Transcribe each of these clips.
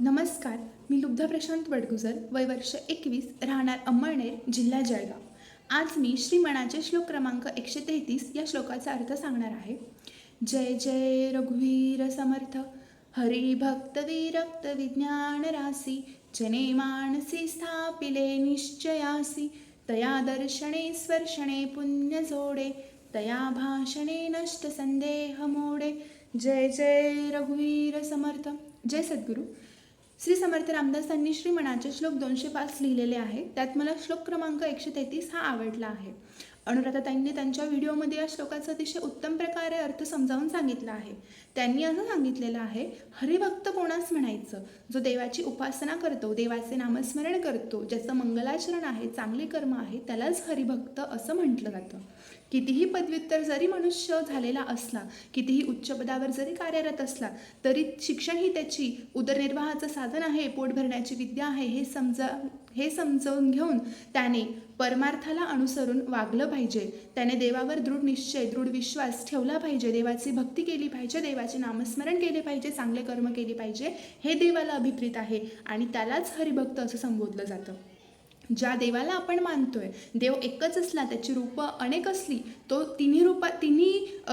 नमस्कार मी लुब्धा प्रशांत वडगुजर वय वर्ष एकवीस राहणार अंमळनेर जिल्हा जळगाव. आज मी श्रीमणाचे श्लोक क्रमांक एकशे तेहतीस या श्लोकाचा अर्थ सांगणार आहे. जय जय रघुवीर समर्थ हरी भक्त विरक्त विज्ञान रासी जने मानसी स्थापिले निश्चयासी तया दर्शने स्वर्षणे पुण्य जोडे तया भाषणे नष्ट संदेह मोडे. जय जय रघुवीर समर्थ. जय सद्गुरू. श्री समर्थ रामदासांनी श्रीमणाचे श्लोक दोनशे पाच लिहिलेले आहे. त्यात मला श्लोक क्रमांक एकशे तेहतीस हा आवडला आहे. अनुराधाताईंनी त्यांच्या व्हिडिओमध्ये या श्लोकाचा अतिशय उत्तम प्रकारे अर्थ समजावून सांगितला आहे. त्यांनी असं सांगितलेलं आहे हरिभक्त कोणास म्हणायचं? जो देवाची उपासना करतो देवाचे नामस्मरण करतो ज्याचं मंगलाचरण आहे चांगले कर्म आहे त्यालाच हरिभक्त असं म्हटलं जातं. कितीही पदव्युत्तर जरी मनुष्य झालेला असला कितीही उच्च पदावर जरी कार्यरत असला तरी शिक्षण ही त्याची उदरनिर्वाहाचं साधन आहे पोट भरण्याची विद्या आहे हे समजा हे समजावून घेऊन त्याने परमार्थाला अनुसरून वागलं पाहिजे. पाहिजे. त्याने देवावर दृढ निश्चय दृढ विश्वास ठेवला पाहिजे. देवाची भक्ती केली पाहिजे. देवाचे नामस्मरण केले पाहिजे. चांगले कर्म केले पाहिजे. हे देवाला अभिप्रित आहे आणि त्यालाच हरिभक्त असं संबोधलं जातं. ज्या देवाला आपण मानतोय देव एकच असला त्याची रूपं अनेक असली तो तिन्ही रूपा तिन्ही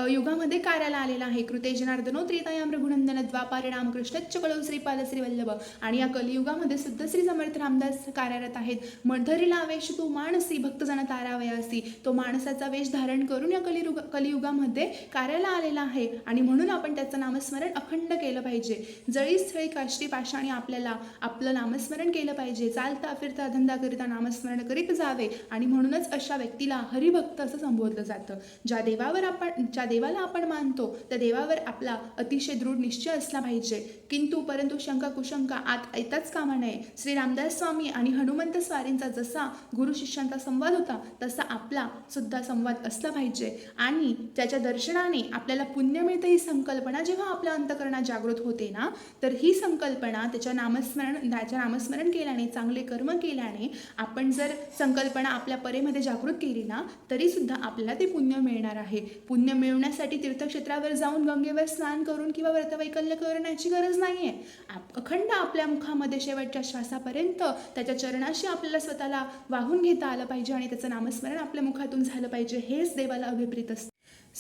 युगामध्ये कार्याला आलेला आहे. कृते जनार्दनो त्रेतायाम रघुनंदन द्वापार रामकृष्ण कळव श्रीपाद श्रीवल्लभ. आणि या कलियुगामध्ये सुद्धा श्री समर्थ रामदास कार्यरत आहेत. मधरीला वेश तू मानसी भक्तजन तारावयासी. तो माणसाचा वेश धारण करून या कलियुग कलियुगामध्ये कार्याला आलेला आहे. आणि म्हणून आपण त्याचं नामस्मरण अखंड केलं पाहिजे. जळी स्थळी काष्टी पाषाणी आपल्याला आपलं नामस्मरण केलं पाहिजे. चालता फिरता धंदा करिता नामस्मरण करीत जावे आणि म्हणूनच अशा व्यक्तीला हरिभक्त असं संबोधलं जातं. ज्या देवावर आपण ज्या देवाला आपण मानतो त्या देवावर आपला अतिशय दृढ निश्चय असला पाहिजे. किंतु परंतु शंका कुशंका आत येताच कामा नये. श्री रामदास स्वामी आणि हनुमंत स्वारींचा जसा गुरु शिष्यांचा संवाद होता तसा आपला सुद्धा संवाद असला पाहिजे. आणि त्याच्या दर्शनाने आपल्याला पुण्य मिळते ही संकल्पना जेव्हा आपल्या अंतकरणात जागृत होते ना तर ही संकल्पना त्याच्या नामस्मरण त्याच्या नामस्मरण केल्याने चांगले कर्म केल्याने आपण जर संकल्पना आपल्या परेमध्ये जागृत केली ना तरीसुद्धा आपल्याला ते पुण्य मिळणार आहे. पुण्य मिळवण्यासाठी तीर्थक्षेत्रावर जाऊन गंगेवर स्नान करून किंवा व्रतवैकल्य करण्याची गरज नाही आहे आप अखंड आपल्या मुखामध्ये शेवटच्या श्वासापर्यंत त्याच्या चरणाशी आपल्याला स्वतःला वाहून घेता आलं पाहिजे आणि त्याचं नामस्मरण आपल्या मुखातून झालं पाहिजे हेच देवाला अभिप्रित असतं.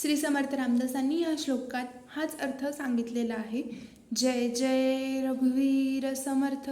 श्री समर्थ रामदासांनी या श्लोकात हाच अर्थ सांगितलेला आहे. जय जय रघुवीर समर्थ.